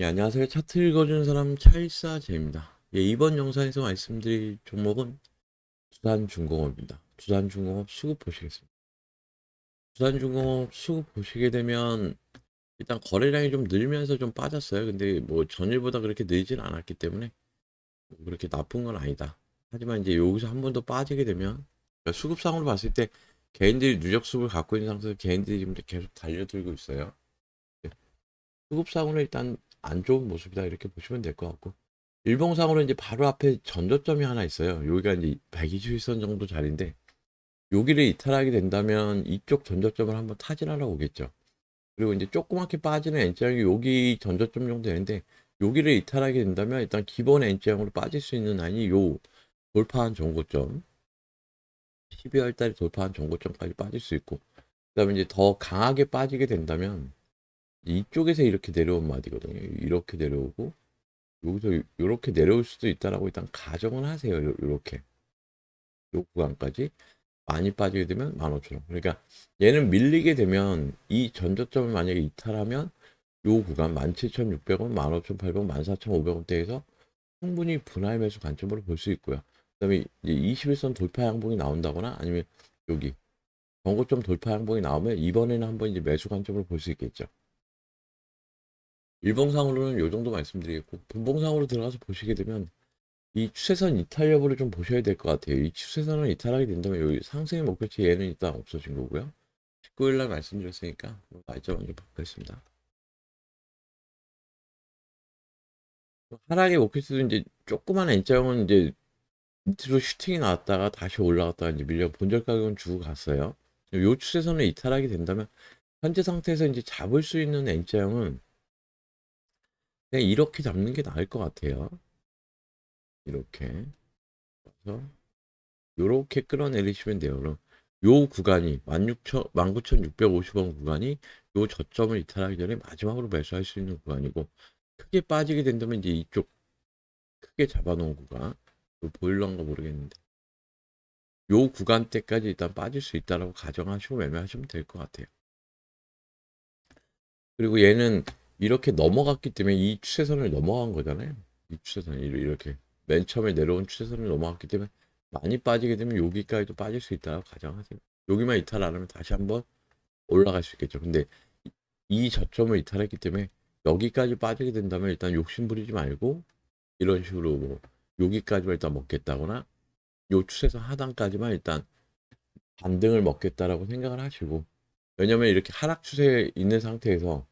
예, 안녕하세요. 차트 읽어주는 사람 차일사제입니다. 예, 이번 영상에서 말씀드릴 종목은 두산중공업입니다. 두산중공업 수급 보시겠습니다. 두산중공업 수급 보시게 되면 일단 거래량이 좀 늘면서 좀 빠졌어요. 근데 뭐 전일보다 그렇게 늘진 않았기 때문에 뭐 그렇게 나쁜 건 아니다. 하지만 이제 여기서 한 번 더 빠지게 되면 그러니까 수급상으로 봤을 때 개인들이 누적 수급을 갖고 있는 상태에서 개인들이 지금 계속 달려들고 있어요. 예. 수급상으로 일단 안 좋은 모습이다 이렇게 보시면 될 것 같고 일봉상으로 이제 바로 앞에 전저점이 하나 있어요. 여기가 이제 121선 정도 자리인데 여기를 이탈하게 된다면 이쪽 전저점을 한번 타진하러 오겠죠. 그리고 이제 조그맣게 빠지는 N자형이 여기 전저점 정도 되는데 여기를 이탈하게 된다면 일단 기본 N자형으로 빠질 수 있는 라인이 요 돌파한 정고점 12월 달에 돌파한 정고점까지 빠질 수 있고 그 다음에 이제 더 강하게 빠지게 된다면 이쪽에서 이렇게 내려온 마디거든요. 이렇게 내려오고 여기서 이렇게 내려올 수도 있다라고 일단 가정을 하세요. 요- 요렇게 요 구간까지 많이 빠지게 되면 15,000원. 그러니까 얘는 밀리게 되면 이 전저점을 만약에 이탈하면 요 구간 17,600원, 15,800원, 14,500원대에서 충분히 분할 매수 관점으로 볼 수 있고요. 그다음에 이제 21선 돌파 양봉이 나온다거나 아니면 여기 정고점 돌파 양봉이 나오면 이번에는 한번 이제 매수 관점으로 볼 수 있겠죠. 일봉상으로는 요 정도 말씀드리겠고 분봉상으로 들어가서 보시게 되면 이 추세선 이탈 여부를 좀 보셔야 될 것 같아요. 이 추세선을 이탈하게 된다면 여기 상승의 목표치 얘는 일단 없어진 거고요. 19일 날 말씀드렸으니까 뭐 날짜 먼저 바꾸겠습니다. 하락의 목표치도 이제 조그만 N자형은 이제 밑으로 슈팅이 나왔다가 다시 올라갔다가 이제 밀려 본절 가격은 주고 갔어요. 요 추세선을 이탈하게 된다면 현재 상태에서 이제 잡을 수 있는 N자형은 그냥 이렇게 잡는 게 나을 것 같아요. 이렇게. 그래서 요렇게 끌어내리시면 돼요. 그럼 요 구간이 16,000, 19,650원 구간이 요 저점을 이탈하기 전에 마지막으로 매수할 수 있는 구간이고 크게 빠지게 된다면 이제 이쪽 크게 잡아놓은 구간 요 보일런가 모르겠는데 요 구간대까지 일단 빠질 수 있다라고 가정하시고 매매하시면 될 것 같아요. 그리고 얘는 이렇게 넘어갔기 때문에 이 추세선을 넘어간 거잖아요. 이 추세선을 이렇게 맨 처음에 내려온 추세선을 넘어갔기 때문에 많이 빠지게 되면 여기까지도 빠질 수 있다고 가정하세요. 여기만 이탈 안 하면 다시 한번 올라갈 수 있겠죠. 근데 이- 이 저점을 이탈했기 때문에 여기까지 빠지게 된다면 일단 욕심 부리지 말고 이런 식으로 뭐 여기까지만 일단 먹겠다거나 요 추세선 하단까지만 일단 반등을 먹겠다라고 생각을 하시고 왜냐면 이렇게 하락 추세에 있는 상태에서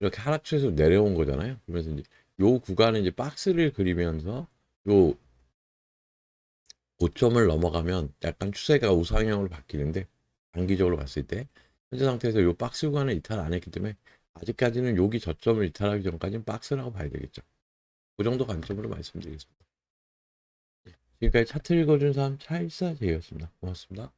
이렇게 하락 추세에서 내려온 거잖아요. 그러면서 이제 요 구간에 이제 박스를 그리면서 요 고점을 넘어가면 약간 추세가 우상향으로 바뀌는데 단기적으로 봤을 때 현재 상태에서 요 박스 구간을 이탈 안 했기 때문에 아직까지는 여기 저점을 이탈하기 전까지는 박스라고 봐야 되겠죠. 그 정도 관점으로 말씀드리겠습니다. 예, 지금까지 차트 읽어준 사람 차일사제였습니다. 고맙습니다.